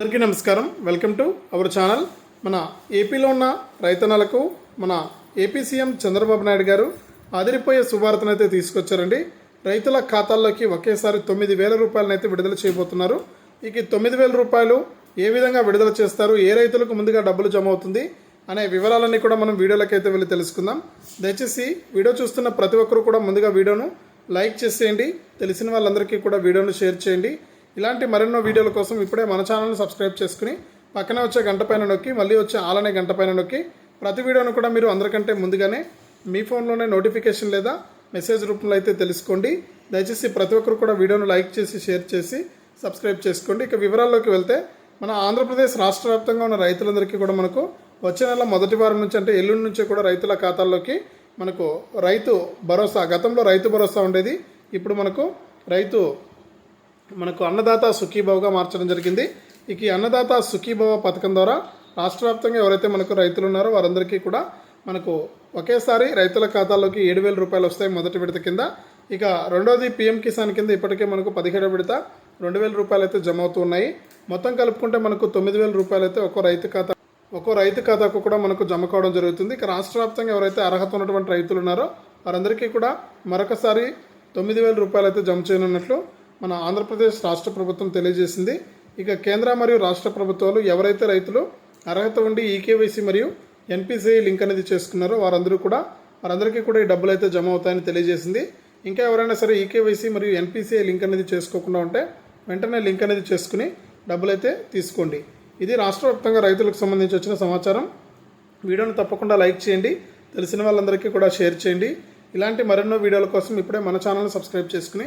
అందరికీ నమస్కారం. Welcome to our channel. మన ఏపీలో ఉన్న రైతన్నలకు మన ఏపీ సీఎం చంద్రబాబు నాయుడు గారు అదిరిపోయే శుభార్తను అయితే తీసుకొచ్చారండి. రైతుల ఖాతాల్లోకి ఒకేసారి తొమ్మిది వేల రూపాయలనైతే విడుదల చేయబోతున్నారు. ఇక తొమ్మిది వేల రూపాయలు ఏ విధంగా విడుదల చేస్తారు ఏ రైతులకు ముందుగా డబ్బులు జమ అవుతుంది అనే వివరాలన్నీ కూడా మనం వీడియోలకైతే వెళ్ళి తెలుసుకుందాం. దయచేసి వీడియో చూస్తున్న ప్రతి ఒక్కరు కూడా ముందుగా వీడియోను లైక్ చేసేయండి. తెలిసిన వాళ్ళందరికీ కూడా వీడియోను షేర్ చేయండి. ఇలాంటి మరెన్నో వీడియోల కోసం ఇప్పుడే మన ఛానల్ని సబ్స్క్రైబ్ చేసుకుని పక్కనే వచ్చే గంట పైన నొక్కి మళ్ళీ వచ్చే ఆలనే గంట పైన నొక్కి ప్రతి వీడియోను కూడా మీరు అందరికంటే ముందుగానే మీ ఫోన్లోనే నోటిఫికేషన్ లేదా మెసేజ్ రూపంలో అయితే తెలుసుకోండి. దయచేసి ప్రతి ఒక్కరు కూడా వీడియోను లైక్ చేసి షేర్ చేసి సబ్స్క్రైబ్ చేసుకోండి. ఇక వివరాల్లోకి వెళ్తే మన ఆంధ్రప్రదేశ్ రాష్ట్ర వ్యాప్తంగా ఉన్న రైతులందరికీ కూడా మనకు వచ్చే నెల మొదటి వారం నుంచి అంటే ఎల్లుండి నుంచి కూడా రైతుల ఖాతాల్లోకి మనకు రైతు భరోసా గతంలో రైతు భరోసా ఉండేది. ఇప్పుడు మనకు రైతు మనకు అన్నదాత సుఖీభావగా మార్చడం జరిగింది. ఇక ఈ అన్నదాత సుఖీభావ పథకం ద్వారా రాష్ట్ర వ్యాప్తంగా ఎవరైతే మనకు రైతులు ఉన్నారో వారందరికీ కూడా మనకు ఒకేసారి రైతుల ఖాతాలోకి ఏడు వేల రూపాయలు వస్తాయి మొదటి విడత కింద. ఇక రెండోది పిఎం కిసాన్ కింద ఇప్పటికే మనకు పదిహేడో విడత రెండు వేల రూపాయలు అయితే జమ అవుతూ ఉన్నాయి. మొత్తం కలుపుకుంటే మనకు తొమ్మిది వేల రూపాయలు అయితే ఒక్కో రైతు ఖాతా ఒక్కో రైతు ఖాతాకు కూడా మనకు జమ కావడం జరుగుతుంది. ఇక రాష్ట్ర వ్యాప్తంగా ఎవరైతే అర్హత ఉన్నటువంటి రైతులు ఉన్నారో వారందరికీ కూడా మరొకసారి తొమ్మిది వేల రూపాయలు అయితే జమ చేయనున్నట్లు మన ఆంధ్రప్రదేశ్ రాష్ట్ర ప్రభుత్వం తెలియజేసింది. ఇక కేంద్ర మరియు రాష్ట్ర ప్రభుత్వాలు ఎవరైతే రైతులు అర్హత ఉండి ఈకేవైసీ మరియు ఎన్పిసిఐ లింక్ అనేది చేసుకున్నారో వారందరూ కూడా వారందరికీ కూడా ఈ డబ్బులు అయితే జమ అవుతాయని తెలియజేసింది. ఇంకా ఎవరైనా సరే ఈకేవైసీ మరియు ఎన్పిసిఐ లింక్ అనేది చేసుకోకుండా ఉంటే వెంటనే లింక్ అనేది చేసుకుని డబ్బులు అయితే తీసుకోండి. ఇది రాష్ట్ర వ్యాప్తంగా రైతులకు సంబంధించి వచ్చిన సమాచారం. వీడియోను తప్పకుండా లైక్ చేయండి. తెలిసిన వాళ్ళందరికీ కూడా షేర్ చేయండి. ఇలాంటి మరెన్నో వీడియోల కోసం ఇప్పుడే మన ఛానల్ని సబ్స్క్రైబ్ చేసుకుని